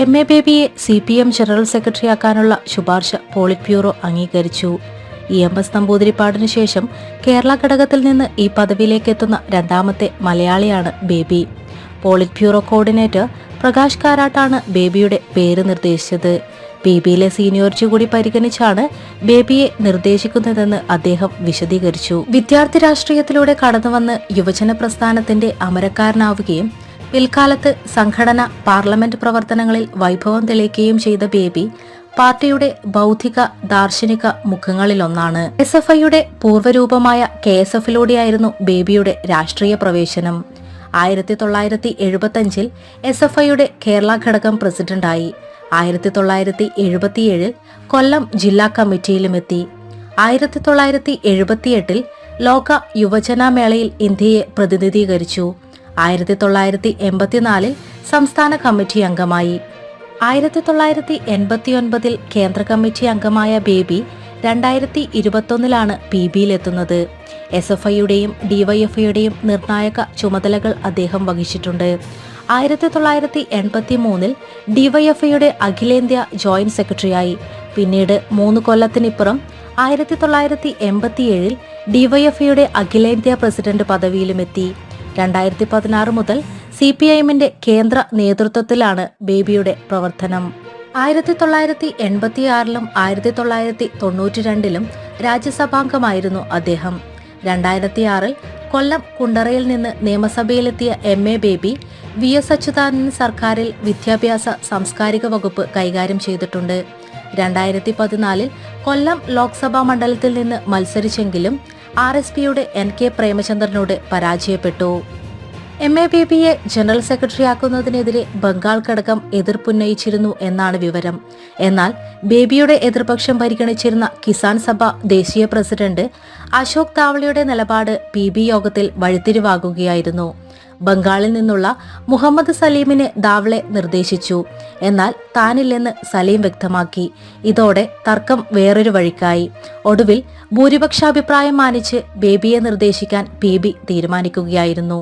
M A ബേബിയെ C P M general സെക്രട്ടറിയാക്കാനുള്ള ശുപാർശ പോളിറ്റ് ബ്യൂറോ അംഗീകരിച്ചു. ഇ എം എസ് നമ്പൂതിരിപ്പാടിനു ശേഷം കേരള ഘടകത്തിൽ നിന്ന് ഈ പദവിയിലേക്ക് എത്തുന്ന രണ്ടാമത്തെ മലയാളിയാണ് Baby. Polit bureau coordinator Prakash കാരാട്ടാണ് ബേബിയുടെ പേര് നിർദ്ദേശിച്ചത്. ബേബിയിലെ സീനിയോറിറ്റി കൂടി പരിഗണിച്ചാണ് ബേബിയെ നിർദ്ദേശിക്കുന്നതെന്ന് അദ്ദേഹം വിശദീകരിച്ചു. വിദ്യാർത്ഥി രാഷ്ട്രീയത്തിലൂടെ കടന്നുവന്ന് യുവജന പ്രസ്ഥാനത്തിന്റെ അമരക്കാരനാവുകയും പിൽക്കാലത്ത് സംഘടന പാർലമെന്റ് പ്രവർത്തനങ്ങളിൽ വൈഭവം തെളിയിക്കുകയും ചെയ്ത ബേബി പാർട്ടിയുടെ ബൗദ്ധിക ദാർശനിക മുഖങ്ങളിലൊന്നാണ്. എസ് എഫ് ഐയുടെ പൂർവരൂപമായ കെ എസ് എഫിലൂടെയായിരുന്നു ബേബിയുടെ രാഷ്ട്രീയ പ്രവേശനം. ആയിരത്തി തൊള്ളായിരത്തി എഴുപത്തഞ്ചിൽ എസ് എഫ് ഐയുടെ കേരള ഘടകം പ്രസിഡന്റായി. ആയിരത്തി തൊള്ളായിരത്തി എഴുപത്തിയേഴിൽ കൊല്ലം ജില്ലാ കമ്മിറ്റിയിലുമെത്തി. ആയിരത്തി തൊള്ളായിരത്തി എഴുപത്തിയെട്ടിൽ ലോക യുവജന മേളയിൽ ഇന്ത്യയെ പ്രതിനിധീകരിച്ചു. ആയിരത്തി തൊള്ളായിരത്തി എൺപത്തിനാലിൽ സംസ്ഥാന കമ്മിറ്റി അംഗമായി. ആയിരത്തി തൊള്ളായിരത്തി എൺപത്തിയൊൻപതിൽ കേന്ദ്ര കമ്മിറ്റി അംഗമായ ബേബി രണ്ടായിരത്തി ഇരുപത്തൊന്നിലാണ് പി ബിയിലെത്തുന്നത്. എസ് എഫ് ഐയുടെയും ഡിവൈഎഫ്ഐയുടെയും നിർണായക ചുമതലകൾ അദ്ദേഹം വഹിച്ചിട്ടുണ്ട്. ആയിരത്തി തൊള്ളായിരത്തി എൺപത്തി മൂന്നിൽ ഡിവൈഎഫ്ഐയുടെ അഖിലേന്ത്യാ ജോയിന്റ് സെക്രട്ടറിയായി. പിന്നീട് മൂന്ന് കൊല്ലത്തിനിപ്പുറം ആയിരത്തി തൊള്ളായിരത്തി എൺപത്തിയേഴിൽ ഡിവൈഎഫ്ഐയുടെ അഖിലേന്ത്യാ പ്രസിഡന്റ് പദവിയിലുമെത്തി. രണ്ടായിരത്തി പതിനാറ് മുതൽ സി പി ഐഎമ്മിന്റെ കേന്ദ്ര നേതൃത്വത്തിലാണ് ബേബിയുടെ പ്രവർത്തനം. ആയിരത്തി തൊള്ളായിരത്തി എൺപത്തിയാറിലും ആയിരത്തി തൊള്ളായിരത്തി തൊണ്ണൂറ്റി രണ്ടിലും രാജ്യസഭാംഗമായിരുന്നു അദ്ദേഹം. രണ്ടായിരത്തി ആറിൽ കൊല്ലം കുണ്ടറയിൽ നിന്ന് നിയമസഭയിലെത്തിയ M A Baby V S Achuthanandan സർക്കാരിൽ വിദ്യാഭ്യാസ സാംസ്കാരിക വകുപ്പ് കൈകാര്യം ചെയ്തിട്ടുണ്ട്. രണ്ടായിരത്തി പതിനാലിൽ കൊല്ലം ലോക്സഭാ മണ്ഡലത്തിൽ നിന്ന് മത്സരിച്ചെങ്കിലും ആർ എസ് പിയുടെ എൻ കെ പ്രേമചന്ദ്രനോട് പരാജയപ്പെട്ടു. എം എ ബി പിയെ ജനറൽ സെക്രട്ടറിയാക്കുന്നതിനെതിരെ ബംഗാൾ ഘടകം എതിർപ്പുന്നയിച്ചിരുന്നു എന്നാണ് വിവരം. എന്നാൽ ബേബിയുടെ എതിർപക്ഷം പരിഗണിച്ചിരുന്ന കിസാൻ സഭ ദേശീയ പ്രസിഡന്റ് അശോക് താവളിയുടെ നിലപാട് പി ബി യോഗത്തിൽ വഴിത്തിരിവാകുകയായിരുന്നു. ബംഗാളിൽ നിന്നുള്ള മുഹമ്മദ് സലീമിനെ ദാവളെ നിർദ്ദേശിച്ചു. എന്നാൽ താനില്ലെന്ന് സലീം വ്യക്തമാക്കി. ഇതോടെ തർക്കം വേറൊരു വഴിക്കായി. ഒടുവിൽ ഭൂരിപക്ഷാഭിപ്രായം മാനിച്ച് ബേബിയെ നിർദ്ദേശിക്കാൻ പി തീരുമാനിക്കുകയായിരുന്നു.